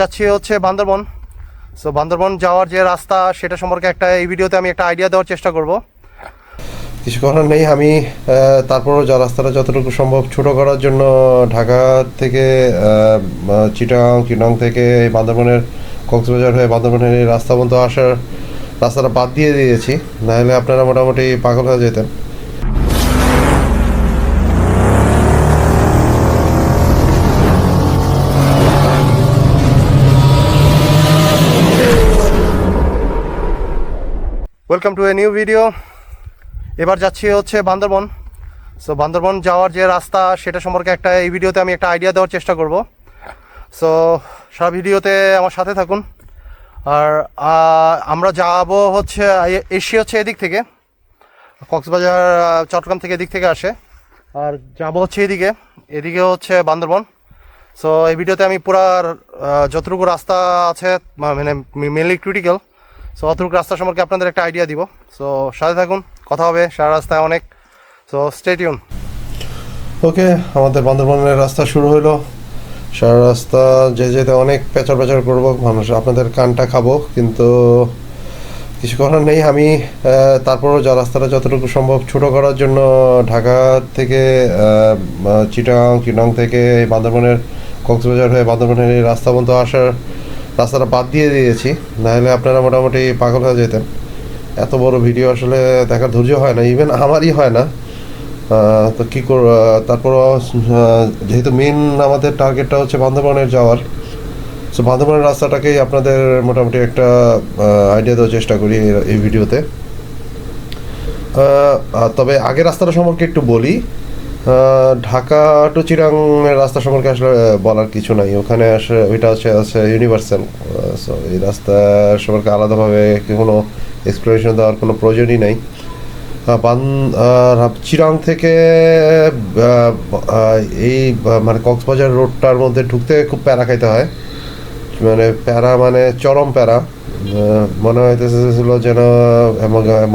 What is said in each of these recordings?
যাচ্ছি হচ্ছে বান্দরবন। সো বান্দরবন যাওয়ার যে রাস্তা, সেটা সম্পর্কে একটা, এই ভিডিওতে আমি একটা আইডিয়া দেওয়ার চেষ্টা করব। কিছু করার নেই, আমি তারপরও যা রাস্তাটা যতটুকু সম্ভব ছোট করার জন্য ঢাকা থেকে চিটাং চিটাং থেকে বান্দরবনের কক্সবাজার হয়ে বান্দরবনের এই রাস্তা পর্যন্ত আসার রাস্তাটা বাদ দিয়ে দিয়েছি। নাহলে আপনারা মোটামুটি পাগল হয়ে যেতেন। Welcome to a new video এবার যাচ্ছি হচ্ছে বান্দরবন। সো বান্দরবন যাওয়ার যে রাস্তা, সেটা সম্পর্কে একটা, এই ভিডিওতে আমি একটা আইডিয়া দেওয়ার চেষ্টা করব। সো সারা ভিডিওতে আমার সাথে থাকুন। আর আমরা যাব হচ্ছে, এসি হচ্ছে এদিক থেকে। কক্সবাজার চট্টগ্রাম থেকে এদিক থেকে আসে। আর যাব হচ্ছে এদিকে। এদিকে হচ্ছে বান্দরবন। সো এই ভিডিওতে আমি পুরা যতটুকু রাস্তা আছে মানে মেনলি ক্রিটিক্যাল সো অতটুকু রাস্তা সম্পর্কে আপনাদের একটা আইডিয়া দিব। সো সাথে থাকুন, কথা হবে, সারা রাস্তায় অনেক। সো স্টেটিউন ওকে আমাদের বান্দরবনের রাস্তা শুরু হলো সারা রাস্তা যে যেতে অনেক পেঁচার পেঁচার করব, মানুষ, আপনাদের কানটা খাব, কিন্তু কিছু করার নেই। আমি তারপরও যা রাস্তাটা যতটুকু সম্ভব ছোট করার জন্য ঢাকা থেকে চিটাং চিটাং থেকে বান্দরবনের কক্সবাজার হয়ে বান্দরবনের রাস্তা পর্যন্ত আসার রাস্তাটা বাদ দিয়ে দিয়েছি, নাহলে আপনারা মোটামুটি পাগল হয়ে যেতেন। এত বড় ভিডিও আসলে দেখার ধৈর্য হয় না ইভেন আমারই হয় না। তো কী কর তারপর যেহেতু মেন আমাদের টার্গেটটা হচ্ছে বান্ধবনের যাওয়ার সো বান্ধবনের রাস্তাটাকেই আপনাদের মোটামুটি একটা আইডিয়া দেওয়ার চেষ্টা করি এই- ভিডিওতে। তবে আগের রাস্তাটা সম্পর্কে একটু বলি। ঢাকা টু চিরাং রাস্তা সম্পর্কে আসলে বলার কিছু নাই। ওখানে আসে, ওইটা হচ্ছে, আছে ইউনিভার্সাল সো এই রাস্তা সম্পর্কে আলাদাভাবে কোনো এক্সপ্লোরেশন দেওয়ার কোনো প্রয়োজনই নাই। বান চিরাং থেকে এই মানে কক্সবাজার রোডটার মধ্যে ঢুকতে খুব প্যারা খাইতে হয়। মানে প্যারা মানে চরম প্যারা। মনে হইতেছিল যেন,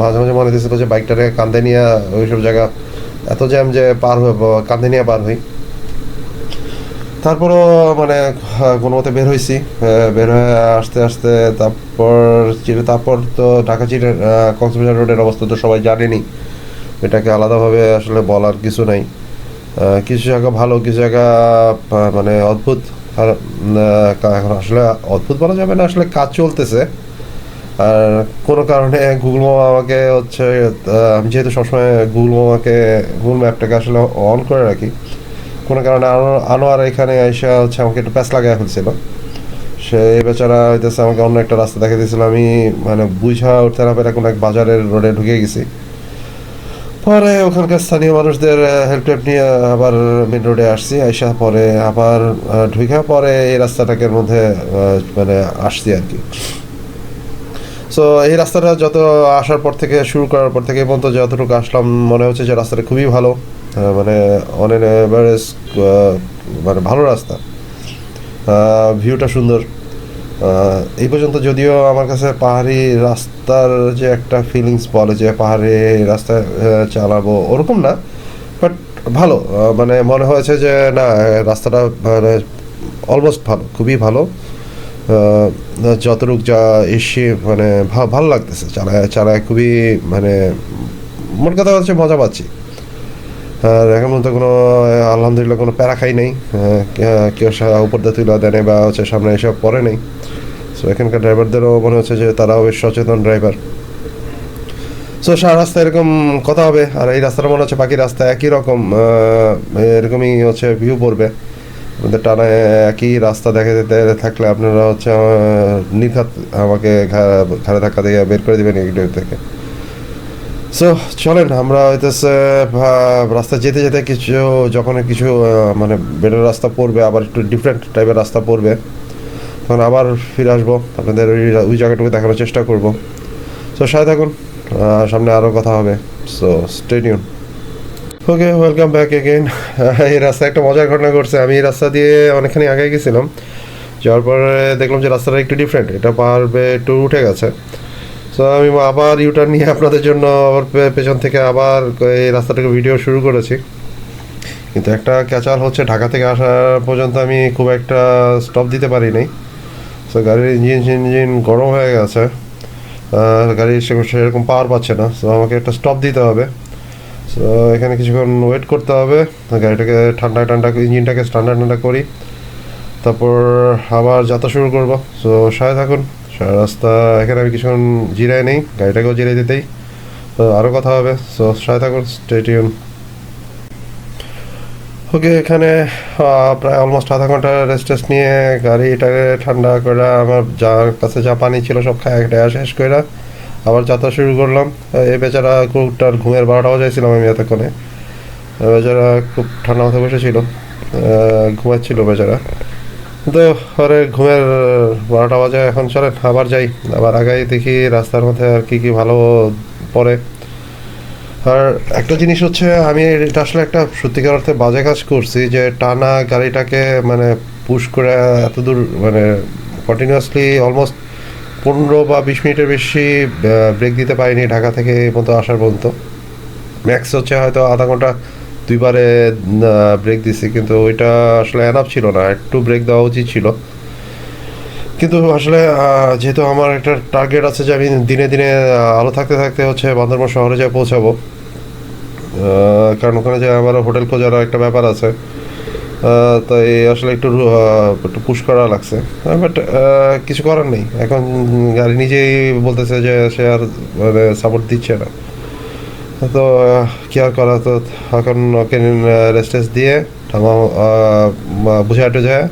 মাঝে মাঝে মনে হইতেছিল যে বাইকটাকে কান্দে নিয়ে ওইসব জায়গা এত জ্যাম যে পার হয়ে কান্দে নিয়ে পার হই। তারপরও মানে কোনো মতে বের হয়েছি বের হয়ে আসতে আসতে তারপর চির তারপর তো ঢাকা চিরে কক্সবাজার রোডের অবস্থা তো সবাই জানেনি। এটাকে আলাদাভাবে আসলে বলার কিছু নাই। কিছু জায়গা ভালো, কিছু জায়গা মানে অদ্ভুত। এখন আসলে অদ্ভুত বলা যাবে না, আসলে কাজ চলতেছে। আর কোনো কারণে গুগল মামা আমাকে হচ্ছে আমি যেহেতু সবসময় গুগল মামাকে গুগল ম্যাপটাকে আসলে অন করে রাখি, কোনো কারণে আনো- আনোয়ার এখানে এসে হচ্ছে আমাকে একটু প্যাস লাগাই ফেলছিল। সে বেচারা হইতেছে আমাকে অন্য একটা রাস্তা দেখে দিয়েছিল। আমি মানে বুঝা উঠতে না পেরে কোনো এক বাজারের রোডে ঢুকে গেছি। পরে ওখানকার স্থানীয় মানুষদের হেল্প টেল্প নিয়ে আবার মেন রোডে আসছি। আইসা পরে আবার ঢুকে পরে এই রাস্তাটাকের মধ্যে মানে আসছি আর কি। সো এই রাস্তাটা যত আসার পর থেকে, শুরু করার পর থেকে পর্যন্ত যতটুকু আসলাম, মনে হচ্ছে যে রাস্তাটা খুবই ভালো। মানে অন এন এভারেজ মানে ভালো রাস্তা। ভিউটা সুন্দর। এই পর্যন্ত যদিও আমার কাছে পাহাড়ি রাস্তার যে একটা ফিলিংস বলে যে পাহাড়ে রাস্তা চালাবো, ওরকম না। বাট ভালো। মানে মনে হয়েছে যে না রাস্তাটা মানে অলমোস্ট ভালো, খুবই ভালো। যতটুক যা এসে মানে ভালো লাগতেছে। চালায় চালায় খুবই মানে মোট কথা হচ্ছে মজা পাচ্ছি। আর এখন মধ্যে কোনো, আলহামদুলিল্লাহ কোনো প্যারা খাই নেই। কেউ উপর দিয়ে তুলে দেয় বা হচ্ছে সামনে এসব পরে নেই। সো এখানকার ড্রাইভারদেরও মনে হচ্ছে যে তারাও বেশ সচেতন ড্রাইভার সো সারা রাস্তা এরকম কথা হবে। আর এই রাস্তাটা মনে হচ্ছে বাকি রাস্তা একই রকম। এরকমই হচ্ছে ভিউ পড়বে। আমাদের টানা একই রাস্তা দেখা যেতে থাকলে আপনারা হচ্ছে নির্ঘাত আমাকে ঘাড়ে ধাক্কা দিয়ে বের করে দেবেন ভিডিও থেকে। সো চলেন, আমরা ভা- রাস্তা যেতে যেতে কিছু যখন কিছু মানে বেটার রাস্তা পড়বে, আবার একটু ডিফারেন্ট টাইপের রাস্তা পড়বে, তখন আবার ফিরে আসব। আপনাদের ওই ওই জায়গাটুকু দেখানোর চেষ্টা করব। সো সাথে থাকুন সামনে আরও কথা হবে। So stadium okay welcome back again এই রাস্তায় একটা মজার ঘটনা ঘটছে। আমি এই রাস্তা দিয়ে অনেকখানি আগে গেছিলাম। যাওয়ার পরে দেখলাম যে রাস্তাটা একটু ডিফারেন্ট এটা পাহাড় বেয়ে একটু উঠে গেছে। সো আমি আবার ইউটার্ন নিয়ে আপনাদের জন্য আবার পেছন থেকে আবার এই রাস্তাটাকে ভিডিও শুরু করেছি। কিন্তু একটা ক্যাচাল হচ্ছে, ঢাকা থেকে আসা পর্যন্ত আমি খুব একটা স্টপ দিতে পারি নাই। সো গাড়ির ইঞ্জিন ইঞ্জিন গরম হয়ে গেছে। গাড়ি সেরকম পাওয়ার পাচ্ছে না। সো আমাকে একটা স্টপ দিতে হবে। সো এখানে কিছুক্ষণ ওয়েট করতে হবে। গাড়িটাকে ঠান্ডা ঠান্ডা ইঞ্জিনটাকে ঠান্ডা ঠান্ডা করি। তারপর আবার যাত্রা শুরু করব। সো সাথে থাকুন। সারা রাস্তা, এখানে আমি কিছুক্ষণ জিরাই নেই। গাড়িটাকেও জিরাই দিতেই। তো আরও কথা হবে। সো সাথে থাকুন। স্টেডিয়াম ওকে এখানে প্রায় অলমোস্ট আধা ঘণ্টা রেস্ট টেস্ট নিয়ে গাড়িটাকে ঠান্ডা করে। আমার যার কাছে যা পানি ছিল সব খায় শেষ করে আবার যাত্রা শুরু করলাম। এই বেচারা কুকুরটার ঘুমের বারোটা বাজাইছিলাম আমি এতক্ষণে। বেচারা খুব ঠান্ডা মাথায় বসেছিল। ঘুমাচ্ছিল বেচারা। কিন্তু পরে ঘুমের বারোটা বাজে, এখন চলেন, আবার যাই। আবার আগাই দেখি রাস্তার মধ্যে আর কি কি ভালো পড়ে। আর একটা জিনিস হচ্ছে, আমি এটা আসলে একটা সত্যিকার অর্থে বাজে কাজ করছি যে টানা গাড়িটাকে মানে পুশ করে এত দূর মানে কন্টিনিউয়াসলি অলমোস্ট পনেরো বা বিশ মিনিটের বেশি ব্রেক দিতে পারিনি ঢাকা থেকে মতো আসার পর্যন্ত। ম্যাক্স হচ্ছে হয়তো আধা ঘণ্টা দুইবারে ব্রেক দিছি, কিন্তু ওইটা আসলে এনাফ ছিল না, একটু ব্রেক দেওয়া উচিত ছিল। কিন্তু আসলে যেহেতু আমার একটা টার্গেট আছে যে আমি দিনে দিনে আলো থাকতে থাকতে হচ্ছে বান্দরবান শহরে যা পৌঁছাবো কারণ ওখানে যে আমার হোটেল খোঁজার একটা ব্যাপার আছে। তাই আসলে একটু একটু পুশ করা লাগছে। বাট কিছু করার নেই। এখন গাড়ি নিজেই বলতেছে যে সে আর মানে সাপোর্ট দিচ্ছে না। তো, কি আর করা? তো এখন ওকে রেস্টেস দিয়ে ঠামা বুঝে আটে যায়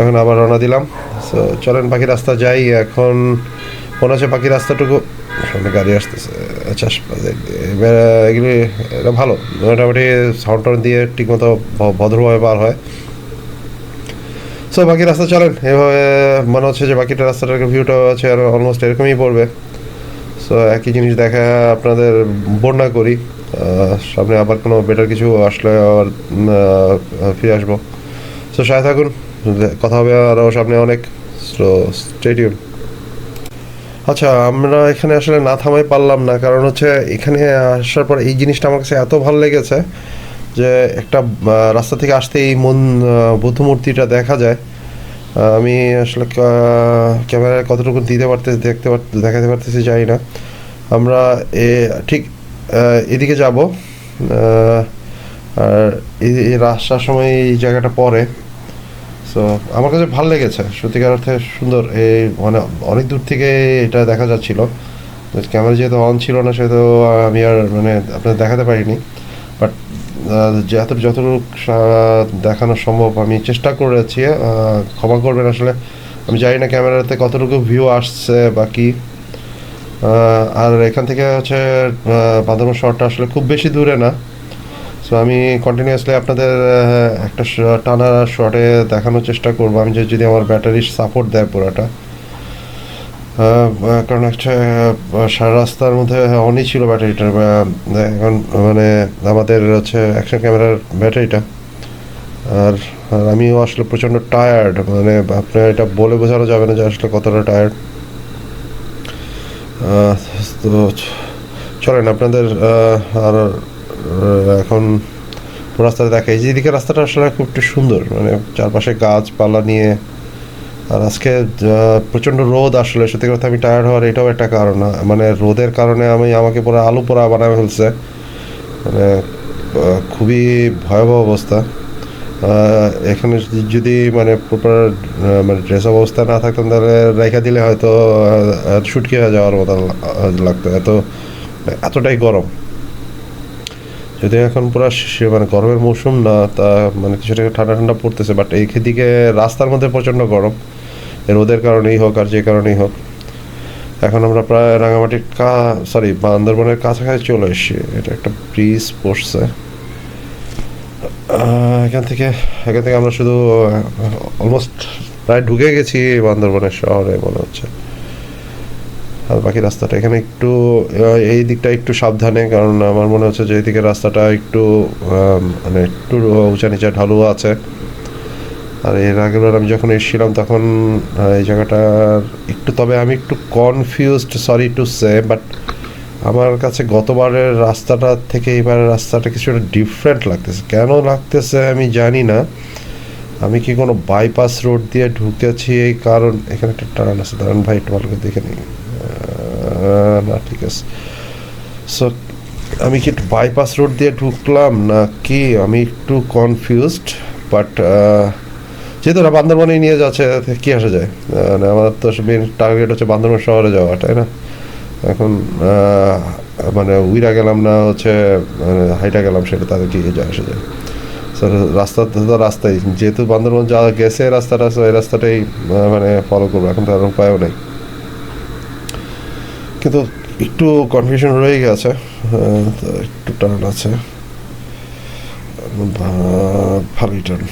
এখন আবার রওনা দিলাম। সো চলেন, বাকি রাস্তা যাই। এখন মনে হচ্ছে বাকি রাস্তাটুকু। সামনে গাড়ি আসতেছে আচ্ছা এগুলি, এটা ভালো। মোটামুটি সাউন্ড টাউন দিয়ে ঠিকমতো ভদ্রভাবে পার হয়। সো বাকি রাস্তা চলেন। এভাবে মনে হচ্ছে যে বাকিটা রাস্তাটার ভিউটা আছে আর অলমোস্ট এরকমই পড়বে। সো একই জিনিস দেখা আপনাদের বন্যা করি। সামনে আবার কোনো বেটার কিছু আসলে আবার ফিরে আসব। সো সাথে থাকুন। কথা হবে আরও সামনে অনেক। সো স্টেডিয়াম আচ্ছা আমরা এখানে আসলে না থামাই পারলাম না। কারণ হচ্ছে এখানে আসার পর এই জিনিসটা আমার কাছে এত ভালো লেগেছে যে একটা রাস্তা থেকে আসতে এই মন বুদ্ধ মূর্তিটা দেখা যায়। আমি আসলে ক্যামেরায় কতটুকু দিতে পারতেছি দেখতে পার, দেখাতে পারতেছি জানি না। আমরা এ, ঠিক এদিকে যাব। আর এই রাস্তার সময় এই জায়গাটা পড়ে সো আমার কাছে ভালো লেগেছে। সত্যিকার অর্থে সুন্দর। এই মানে অনেক দূর থেকে এটা দেখা যাচ্ছিল। ক্যামেরা যেহেতু অন ছিল না, সেহেতু আমি আর মানে আপনাদের দেখাতে পারিনি। বাট যত যতটুকু দেখানো সম্ভব, আমি চেষ্টা করেছি ক্ষমা করবেন আসলে। আমি জানি না ক্যামেরাতে কতটুকু ভিউ আসছে বা কি। আর এখান থেকে হচ্ছে বান্দরবান শহরটা আসলে খুব বেশি দূরে না। সো আমি কন্টিনিউয়াসলি আপনাদের একটা টানা শটে দেখানোর চেষ্টা করব। আমি যে, যদি আমার ব্যাটারি সাপোর্ট দেয় পুরোটা। কারণ একটা সারা রাস্তার মধ্যে অনই ছিল ব্যাটারিটার এখন মানে আমাদের হচ্ছে অ্যাকশন ক্যামেরার ব্যাটারিটা আর আমিও আসলে প্রচণ্ড টায়ার্ড মানে আপনার এটা বলে বোঝানো যাবে না যে আসলে কতটা টায়ার্ড তো চলেন আপনাদের আর এখন রাস্তাটা দেখাই যেদিকে রাস্তাটা আসলে খুব একটু সুন্দর মানে চারপাশে গাছপালা নিয়ে। আর আজকে প্রচণ্ড রোদ আসলে, সত্যি কথা আমি টায়ার্ড হওয়ার এটাও একটা কারণ। মানে রোদের কারণে আমি, আমাকে পুরো আলু পোড়া বানায় ফেলছে। মানে খুবই ভয়াবহ অবস্থা। এখানে যদি- মানে প্রপার মানে ড্রেস অবস্থা না থাকতাম, তাহলে রেখা দিলে হয়তো শুটকি হয়ে যাওয়ার মতো লাগতো। এত, এতটাই গরম। যদি এখন পুরো মানে গরমের মৌসুম না, তা মানে কিছুটা ঠান্ডা ঠান্ডা পড়তেছে বাট এই দিকে রাস্তার মধ্যে প্রচণ্ড গরম। রোদের কারণেই হোক আর যে কারণেই হোক। এখন আমরা প্রায় রাঙামাটির কা সরি বান্দরবনের কাছাকাছি চলে এসেছি। এটা একটা ব্রিজ পড়ছে এখান থেকে এখান থেকে আমরা শুধু অলমোস্ট প্রায় ঢুকে গেছি বান্দরবনের শহরে মনে হচ্ছে। আর বাকি রাস্তাটা। এখানে একটু এই দিকটা একটু সাবধানে, কারণ আমার মনে হচ্ছে যে এইদিকে রাস্তাটা একটু মানে একটু উঁচা নিচা ঢালু আছে। আর এর আগের বার আমি যখন এসেছিলাম তখন এই জায়গাটার একটু, তবে আমি একটু confused sorry to say but আমার কাছে গতবারের রাস্তাটা থেকে এবারের রাস্তাটা কিছুটা ডিফারেন্ট লাগতেছে। কেন লাগতেছে আমি জানি না। আমি কি কোনো বাইপাস রোড দিয়ে ঢুকতে যাচ্ছি এই কারণ, এখানে একটা টার্ন আছে। দাঁড়ান ভাই, একটু ভালো করে দেখে নিই না, ঠিক আছে। সো আমি কি বাইপাস রোড দিয়ে ঢুকলাম না কি আমি একটু কনফিউজড বাট যেহেতু ওরা বান্দরবনেই নিয়ে যাচ্ছে কী আসা যায়? মানে আমার তো মেন টার্গেট হচ্ছে বান্দরবন শহরে যাওয়া, তাই না? এখন মানে উইরা গেলাম না, হচ্ছে মানে হাইটা গেলাম, সেটা তাদের কি যায়, আসা যায়। রাস্তা, তো রাস্তাই, যেহেতু বান্দরবন যা গেছে রাস্তাটা এই রাস্তাটাই মানে ফলো করব, এখন তো আর উপায়ও নেই। কিন্তু একটু কনফিউশন রয়ে গেছে একটু টার্ন আছে। ভালোই টার্ন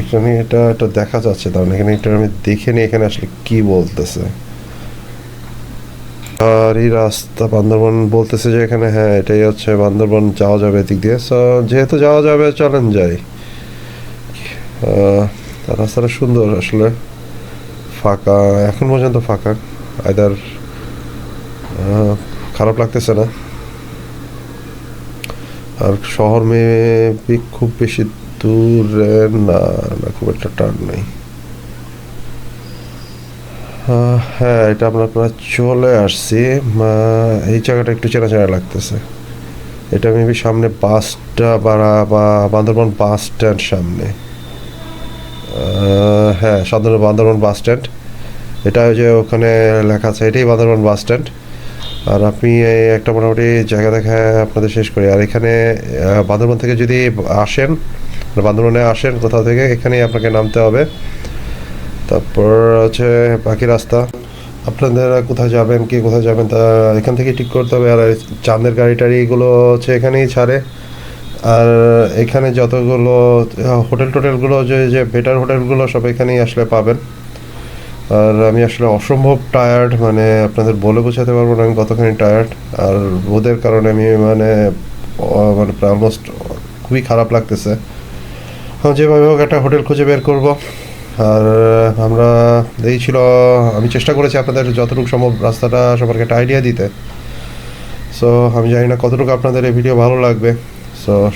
এখানে এটা এটা দেখা যাচ্ছে, তার মানে এখানে এটা আমি দেখে নিই এখানে আসলে কি বলতেছে। আর এই রাস্তা বান্দরবন বলতেছে যে এখানে হ্যাঁ এটাই হচ্ছে বান্দরবন, যাওয়া যাবে এদিক দিয়ে। যেহেতু যাওয়া যাবে, চলেন যাই। রাস্তাটা সুন্দর আসলে। ফাঁকা, এখন পর্যন্ত ফাঁকা। আইদার খারাপ লাগতেছে না। আর শহর মেবি খুব বেশি দূরে না না, খুব একটা টার্ন নেই। হ্যাঁ এটা আমরা প্রায় চলে আসছি। এই জায়গাটা একটু চেনা চেনা লাগতেছে। এটা মেবি সামনে বাসটা বাড়া বা বান্দরবন বাস স্ট্যান্ড সামনে। হ্যাঁ সাধারণ বান্দরবন বাস স্ট্যান্ড এটা যে ওখানে লেখা আছে, এটাই বান্দরবন বাস স্ট্যান্ড। আর আপনি একটা মোটামুটি জায়গা দেখা আপনাদের শেষ করি। আর এখানে বান্দরবন থেকে যদি আসেন মানে বান্দরবনে আসেন কোথাও থেকে, এখানেই আপনাকে নামতে হবে। তারপর হচ্ছে বাকি রাস্তা। আপনাদের কোথায় যাবেন, কি কোথায় যাবেন, তা এখান থেকে ঠিক করতে হবে। আর চাঁদের গাড়ি টাড়িগুলো হচ্ছে এখানেই ছাড়ে। আর এখানে যতগুলো হোটেল টোটেলগুলো যে যে, বেটার হোটেলগুলো সব এখানেই আসলে পাবেন। আর আমি আসলে অসম্ভব টায়ার্ড মানে আপনাদের বলে বোঝাতে পারব না আমি কতখানি টায়ার্ড আর রোদের কারণে আমি মানে মানে অলমোস্ট খুবই খারাপ লাগতেছে। যেভাবে হোক একটা হোটেল খুঁজে বের করব। আর আমরা, এই ছিল, আমি চেষ্টা করেছি আপনাদের যতটুকু সম্ভব রাস্তাটা সম্পর্কে একটা আইডিয়া দিতে। সো আমি জানি না কতটুকু আপনাদের এই ভিডিও ভালো লাগবে। সো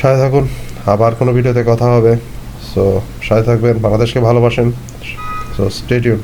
সাথে থাকুন, আবার কোনো ভিডিওতে কথা হবে। সো সাথে থাকবেন, বাংলাদেশকে ভালোবাসেন। So stay tuned